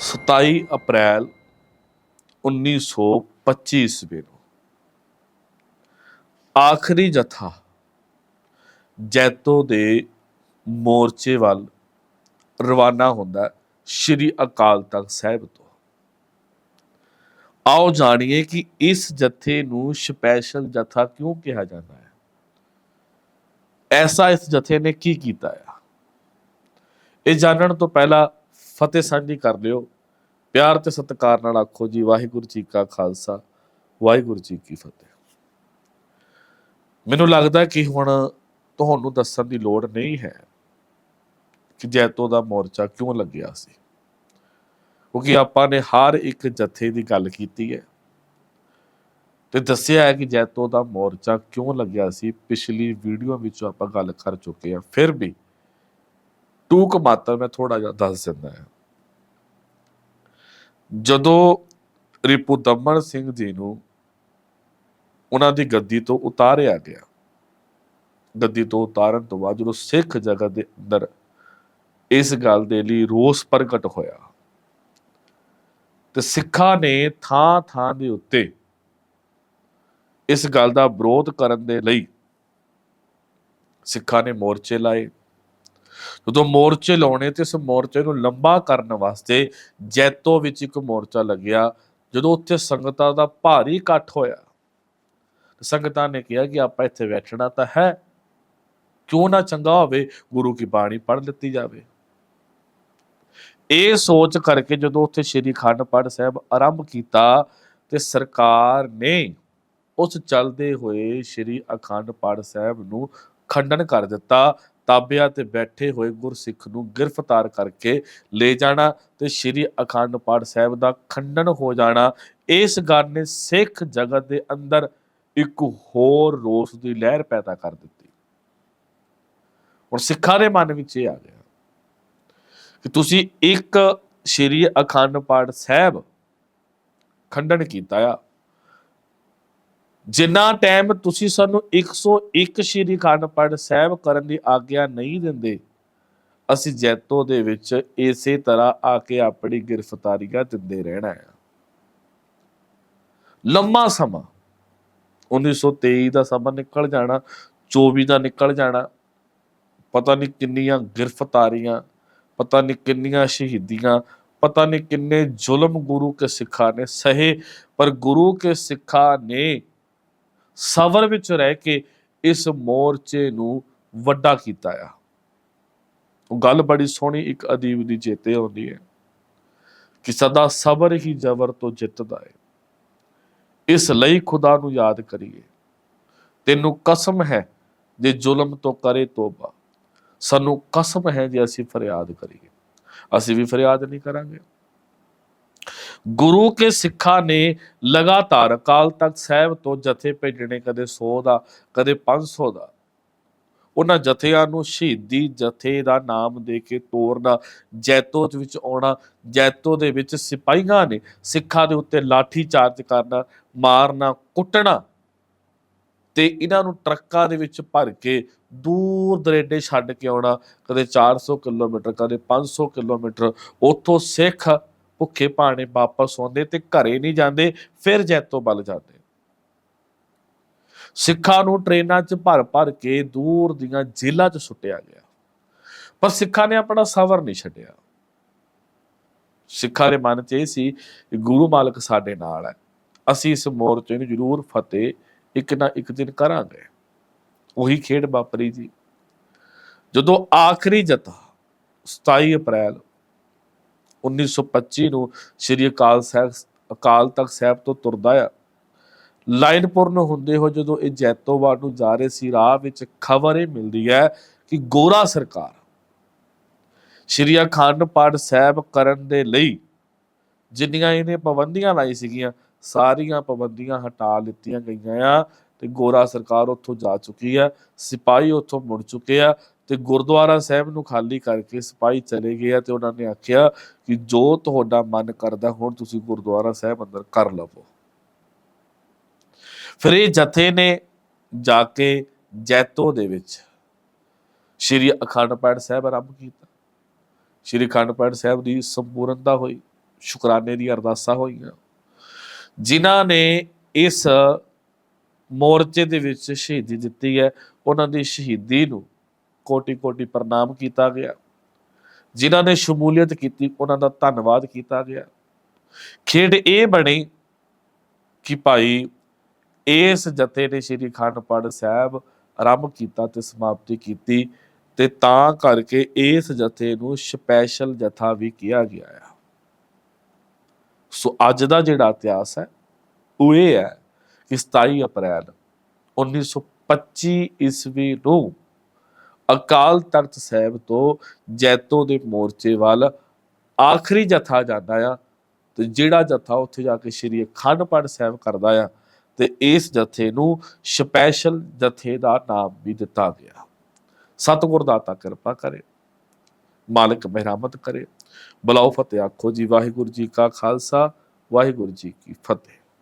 27 ਅਪ੍ਰੈਲ 1925 ਈਸਵੀ ਨੂੰ। ਆਖਰੀ ਜਥਾ ਜੈਤੋ ਦੇ ਮੋਰਚੇ ਵੱਲ ਰਵਾਨਾ ਹੁੰਦਾ ਸ਼੍ਰੀ ਅਕਾਲ ਤਖਤ ਸਾਹਿਬ ਤੋਂ। ਆਓ ਜਾਣੀਏ ਕਿ ਇਸ ਜਥੇ ਨੂੰ ਸਪੈਸ਼ਲ ਜਥਾ ਕਿਉਂ ਕਿਹਾ ਜਾਂਦਾ ਹੈ? ਐਸਾ ਇਸ ਜਥੇ ਨੇ ਕੀ ਕੀਤਾ ਹੈ ਇਹ ਜਾਣਨ ਤੋਂ ਪਹਿਲਾਂ ਫਤਿਹ ਸਾਂਝੀ ਕਰ ਲਿਓ। ਪਿਆਰ ਤੇ ਸਤਿਕਾਰ ਨਾਲ ਆਖੋ ਜੀ, ਵਾਹਿਗੁਰੂ ਜੀ ਕਾ ਖਾਲਸਾ, ਵਾਹਿਗੁਰੂ ਜੀ ਕੀ ਫਤਿਹ। ਮੈਨੂੰ ਲੱਗਦਾ ਕਿ ਹੁਣ ਤੁਹਾਨੂੰ ਦੱਸਣ ਦੀ ਲੋੜ ਨਹੀਂ ਹੈ ਕਿ ਜੈਤੋ ਦਾ ਮੋਰਚਾ ਕਿਉਂ ਲੱਗਿਆ ਸੀ। ਕਿਉਂਕਿ ਆਪਾਂ ਨੇ ਹਰ ਇੱਕ ਜਥੇ ਦੀ ਗੱਲ ਕੀਤੀ ਹੈ ਤੇ ਦੱਸਿਆ ਹੈ ਕਿ ਜੈਤੋ ਦਾ ਮੋਰਚਾ ਕਿਉਂ ਲੱਗਿਆ ਸੀ। ਪਿਛਲੀ ਵੀਡੀਓ ਵਿੱਚ ਆਪਾਂ ਗੱਲ ਕਰ ਚੁੱਕੇ ਹਾਂ, ਫਿਰ ਵੀ ਟੂਕ ਮਾਤਰ ਮੈਂ ਥੋੜਾ ਜਿਹਾ ਦੱਸ ਦਿੰਦਾ ਹਾਂ। ਜਦੋਂ ਰਿਪੂ ਦਮਨ ਸਿੰਘ ਜੀ ਨੂੰ ਉਹਨਾਂ ਦੀ ਗੱਦੀ ਤੋਂ ਉਤਾਰਿਆ ਗਿਆ, ਗੱਦੀ ਤੋਂ ਉਤਾਰਨ ਤੋਂ ਬਾਅਦ ਜਦੋਂ ਸਿੱਖ ਜਗਤ ਦੇ ਅੰਦਰ ਇਸ ਗੱਲ ਦੇ ਲਈ ਰੋਸ ਪ੍ਰਗਟ ਹੋਇਆ, ਤੇ ਸਿੱਖਾਂ ਨੇ ਥਾਂ ਥਾਂ ਦੇ ਉੱਤੇ ਇਸ ਗੱਲ ਦਾ ਵਿਰੋਧ ਕਰਨ ਦੇ ਲਈ ਸਿੱਖਾਂ ਨੇ ਮੋਰਚੇ ਲਾਏ। ਜਦੋਂ ਮੋਰਚੇ ਲਾਉਣੇ ਤੇ ਇਸ ਮੋਰਚੇ ਨੂੰ ਲੰਬਾ ਕਰਨ ਵਾਸਤੇ ਜੈਤੋ ਵਿੱਚ ਇੱਕ ਮੋਰਚਾ ਲੱਗਿਆ, ਜਦੋਂ ਉੱਥੇ ਸੰਗਤਾਂ ਦਾ ਭਾਰੀ ਇਕੱਠ ਹੋਇਆ ਸੰਗਤਾਂ ਨੇ ਕਿਹਾ ਕਿ ਆਪਾਂ ਇੱਥੇ ਬੈਠਣਾ ਤਾਂ ਹੈ, ਕਿਉਂ ਨਾ ਚੰਗਾ ਹੋਵੇ, ਗੁਰੂ ਕੀ ਬਾਣੀ ਪੜ੍ਹ ਲਿੱਤੀ ਜਾਵੇ। ਇਹ ਸੋਚ ਕਰਕੇ ਜਦੋਂ ਉੱਥੇ ਸ਼੍ਰੀ ਖੰਡ ਪਾਠ ਸਾਹਿਬ ਆਰੰਭ ਕੀਤਾ, ਤੇ ਸਰਕਾਰ ਨੇ ਉਸ ਚੱਲਦੇ ਹੋਏ ਸ਼੍ਰੀ ਅਖੰਡ ਪਾਠ ਸਾਹਿਬ ਨੂੰ ਖੰਡਨ ਕਰ ਦਿੱਤਾ ਤਾਬਿਆਂ ਤੇ ਬੈਠੇ ਹੋਏ ਗੁਰਸਿੱਖ ਨੂੰ ਗ੍ਰਿਫਤਾਰ ਕਰਕੇ ਲੈ ਜਾਣਾ ਤੇ ਸ਼੍ਰੀ ਅਖੰਡ ਪਾਠ ਸਾਹਿਬ ਦਾ ਖੰਡਨ ਹੋ ਜਾਣਾ। ਇਸ ਗੱਲ ਨੇ ਸਿੱਖ ਜਗਤ ਦੇ ਅੰਦਰ ਇੱਕ ਹੋਰ ਰੋਸ ਦੀ ਲਹਿਰ ਪੈਦਾ ਕਰ ਦਿੱਤੀ। ਹੁਣ ਸਿੱਖਾਂ ਦੇ ਮਨ ਵਿੱਚ ਇਹ ਆ ਗਿਆ ਕਿ ਤੁਸੀਂ ਇੱਕ ਸ਼੍ਰੀ ਅਖੰਡ ਪਾਠ ਸਾਹਿਬ ਖੰਡਨ ਕੀਤਾ ਆ। ਜਿੰਨਾ ਟਾਈਮ ਤੁਸੀਂ ਸਾਨੂੰ 101 ਸ਼੍ਰੀ ਅਖੰਡ ਪਾਠ ਸਾਹਿਬ ਕਰਨ ਦੀ ਆਗਿਆ ਨਹੀਂ ਦਿੰਦੇ, ਅਸੀਂ ਜੈਤੋ ਦੇ ਵਿੱਚ ਇਸੇ ਤਰ੍ਹਾਂ ਆ ਕੇ ਆਪਣੀ ਗ੍ਰਿਫਤਾਰੀਆਂ ਦਿੰਦੇ ਰਹਿਣਾ ਹੈ। ਲੰਮਾ ਸਮਾਂ 1923 ਦਾ ਸਮਾਂ ਨਿਕਲ ਜਾਣਾ 24 ਦਾ ਨਿਕਲ ਜਾਣਾ, ਪਤਾ ਨਹੀਂ ਕਿੰਨੀਆਂ ਗ੍ਰਿਫਤਾਰੀਆਂ, ਪਤਾ ਨਹੀਂ ਕਿੰਨੀਆਂ ਸ਼ਹੀਦੀਆਂ, ਪਤਾ ਨਹੀਂ ਕਿੰਨੇ ਜ਼ੁਲਮ ਗੁਰੂ ਕੇ ਸਿੱਖਾਂ ਨੇ ਸਹੇ, ਪਰ ਗੁਰੂ ਕੇ ਸਿੱਖਾਂ ਨੇ ਸਬਰ ਵਿੱਚ ਰਹਿ ਕੇ ਇਸ ਮੋਰਚੇ ਨੂੰ ਵੱਡਾ ਕੀਤਾ ਆ। ਉਹ ਗੱਲ ਬੜੀ ਸੋਹਣੀ ਇੱਕ ਅਦੀਬ ਦੀ ਚੇਤੇ ਆਉਂਦੀ ਹੈ ਕਿ ਸਦਾ ਸਬਰ ਹੀ ਜ਼ਬਰ ਤੋਂ ਜਿੱਤਦਾ ਹੈ। ਇਸ ਲਈ ਖੁਦਾ ਨੂੰ ਯਾਦ ਕਰੀਏ। ਤੈਨੂੰ ਕਸਮ ਹੈ ਜੇ ਜ਼ੁਲਮ ਤੋਂ ਕਰੇ ਤੋਬਾ। ਸਾਨੂੰ ਕਸਮ ਹੈ ਜੇ ਅਸੀਂ ਫਰਿਆਦ ਕਰੀਏ। ਅਸੀਂ ਵੀ ਫਰਿਆਦ ਨਹੀਂ ਕਰਾਂਗੇ। ਗੁਰੂ ਕੇ ਸਿੱਖਾਂ ਨੇ ਲਗਾਤਾਰ ਅਕਾਲ ਤਖਤ ਸਾਹਿਬ ਤੋਂ ਜਥੇ ਭੇਜਣੇ ਕਦੇ 100 ਦਾ, ਕਦੇ 500 ਦਾ। ਉਹਨਾਂ ਜਥਿਆਂ ਨੂੰ ਸ਼ਹੀਦੀ ਜਥੇ ਦਾ ਨਾਮ ਦੇ ਕੇ ਤੋਰਨਾ, ਜੈਤੋ ਦੇ ਵਿੱਚ ਆਉਣਾ, ਜੈਤੋ ਦੇ ਵਿੱਚ ਸਿਪਾਹੀਆਂ ਨੇ ਸਿੱਖਾਂ ਦੇ ਉੱਤੇ ਲਾਠੀ ਚਾਰਜ ਕਰਨਾ, ਮਾਰਨਾ, ਕੁੱਟਣਾ ਤੇ ਇਹਨਾਂ ਨੂੰ ਟਰੱਕਾਂ ਦੇ ਵਿੱਚ ਭਰ ਕੇ ਦੂਰ ਦਰੇਡੇ ਛੱਡ ਕੇ ਆਉਣਾ, ਕਦੇ 400 ਕਿਲੋਮੀਟਰ, ਕਦੇ 500 ਕਿਲੋਮੀਟਰ। ਉੱਥੋਂ ਸਿੱਖ ਭੁੱਖੇ ਭਾਣੇ ਵਾਪਸ ਆਉਂਦੇ ਤੇ ਘਰੇ ਨਹੀਂ ਜਾਂਦੇ, ਫਿਰ ਜੈਤੋ ਵੱਲ ਜਾਂਦੇ। ਸਿੱਖਾਂ ਨੂੰ ਟ੍ਰੇਨਾਂ 'ਚ ਭਰ ਭਰ ਕੇ ਦੂਰ ਦੀਆਂ ਜੇਲ੍ਹਾਂ 'ਚ ਸੁੱਟਿਆ ਗਿਆ। ਪਰ ਸਿੱਖਾਂ ਨੇ ਆਪਣਾ ਸਬਰ ਨਹੀਂ ਛੱਡਿਆ। ਸਿੱਖਾਂ ਦੇ ਮਨ 'ਚ ਇਹ ਸੀ ਗੁਰੂ ਮਾਲਕ ਸਾਡੇ ਨਾਲ ਹੈ। ਅਸੀਂ ਇਸ ਮੋਰਚੇ ਨੂੰ ਜ਼ਰੂਰ ਫਤਿਹ ਇੱਕ ਨਾ ਇੱਕ ਦਿਨ ਕਰਾਂਗੇ। ਉਹੀ ਖੇਡ ਵਾਪਰੀ ਜੀ। ਜਦੋਂ ਆਖਰੀ ਜਥਾ 27 ਅਪ੍ਰੈਲ 1925 ਨੂੰ ਸ੍ਰੀ ਅਕਾਲ ਸਾਹਿਬ, ਅਕਾਲ ਤਖਤ ਸਾਹਿਬ ਤੋਂ ਤੁਰਦਾ ਆ। ਲਾਈਨਪੁਰ ਨੂੰ ਹੁੰਦੇ ਹੋ ਜਦੋਂ ਇਹ ਜੈਤੋਵਾਲ ਨੂੰ ਜਾ ਰਹੇ ਸੀ, ਰਾਹ ਵਿੱਚ ਖਬਰ ਇਹ ਮਿਲਦੀ ਹੈ ਕਿ ਗੋਰਾ ਸਰਕਾਰ ਸ਼੍ਰੀ ਅਖੰਡ ਪਾਠ ਸਾਹਿਬ ਕਰਨ ਦੇ ਲਈ ਜਿੰਨੀਆਂ ਇਹਨੇ ਪਾਬੰਦੀਆਂ ਲਾਈ ਸੀਗੀਆਂ, ਸਾਰੀਆਂ ਪਾਬੰਦੀਆਂ ਹਟਾ ਲਿੱਤੀਆਂ ਗਈਆਂ ਆ ਤੇ ਗੋਰਾ ਸਰਕਾਰ ਉੱਥੋਂ ਜਾ ਚੁੱਕੀ ਆ, ਸਿਪਾਹੀ ਉੱਥੋਂ ਮੁੜ ਚੁੱਕੇ ਆ ਤੇ ਗੁਰਦੁਆਰਾ ਸਾਹਿਬ ਨੂੰ ਖਾਲੀ ਕਰਕੇ ਸਿਪਾਹੀ ਚਲੇ ਗਏ ਆ ਤੇ ਉਹਨਾਂ ਨੇ ਆਖਿਆ ਕਿ ਜੋ ਤੁਹਾਡਾ ਮਨ ਕਰਦਾ ਹੁਣ ਤੁਸੀਂ ਗੁਰਦੁਆਰਾ ਸਾਹਿਬ ਅੰਦਰ ਕਰ ਲਵੋ। ਫਿਰ ਇਹ ਜਥੇ ਨੇ ਜਾ ਕੇ ਜੈਤੋ ਦੇ ਵਿੱਚ ਸ਼੍ਰੀ ਅਖੰਡ ਪਾਠ ਸਾਹਿਬ ਆਰੰਭ ਕੀਤਾ। ਸ਼੍ਰੀ ਅਖੰਡ ਪਾਠ ਸਾਹਿਬ ਦੀ ਸੰਪੂਰਨਤਾ ਹੋਈ, ਸ਼ੁਕਰਾਨੇ ਦੀ ਅਰਦਾਸਾਂ ਹੋਈਆਂ। ਜਿਨ੍ਹਾਂ ਨੇ ਇਸ ਮੋਰਚੇ ਦੇ ਵਿੱਚ ਸ਼ਹੀਦੀ ਦਿੱਤੀ ਹੈ, ਉਹਨਾਂ ਦੀ ਸ਼ਹੀਦੀ ਨੂੰ ਕੋਟੀ ਕੋਟੀ ਪ੍ਰਣਾਮ ਕੀਤਾ ਗਿਆ। ਜਿਨ੍ਹਾਂ ਨੇ ਸ਼ਮੂਲੀਅਤ ਕੀਤੀ, ਉਹਨਾਂ ਦਾ ਧੰਨਵਾਦ ਕੀਤਾ ਗਿਆ। ਖੇਡ ਇਹ ਬਣੀ ਕਿ ਭਾਈ ਇਸ ਜਥੇ ਨੇ ਸ੍ਰੀ ਅਖੰਡ ਸਾਹਿਬ ਆਰੰਭ ਕੀਤਾ ਤੇ ਸਮਾਪਤੀ ਕੀਤੀ ਤੇ ਤਾਂ ਕਰਕੇ ਇਸ ਜਥੇ ਨੂੰ ਸਪੈਸ਼ਲ ਜਥਾ ਵੀ ਕਿਹਾ ਗਿਆ ਹੈ ਸੋ ਅੱਜ ਦਾ ਜਿਹੜਾ ਇਤਿਹਾਸ ਹੈ, ਉਹ ਇਹ ਹੈ ਕਿ 27 ਅਪ੍ਰੈਲ 1925 ਈਸਵੀ ਨੂੰ ਅਕਾਲ ਤਖਤ ਸਾਹਿਬ ਤੋਂ ਜੈਤੋ ਦੇ ਮੋਰਚੇ ਵੱਲ ਆਖਰੀ ਜਥਾ ਜਾਂਦਾ ਆ ਤੇ ਜਿਹੜਾ ਜਥਾ ਉੱਥੇ ਜਾ ਕੇ ਸ਼੍ਰੀ ਅਖੰਡ ਪਾਠ ਸਾਹਿਬ ਕਰਦਾ ਆ ਤੇ ਇਸ ਜਥੇ ਨੂੰ ਸਪੈਸ਼ਲ ਜਥੇ ਦਾ ਨਾਮ ਵੀ ਦਿੱਤਾ ਗਿਆ। ਸਤਿਗੁਰ ਦਾਤਾ ਕਿਰਪਾ ਕਰੇ, ਮਾਲਕ ਮਿਹਰਮਤ ਕਰੇ। ਬਲਾਓ ਫਤਿਹ ਆਖੋ ਜੀ, ਵਾਹਿਗੁਰੂ ਜੀ ਕਾ ਖਾਲਸਾ, ਵਾਹਿਗੁਰੂ ਜੀ ਕੀ ਫਤਿਹ।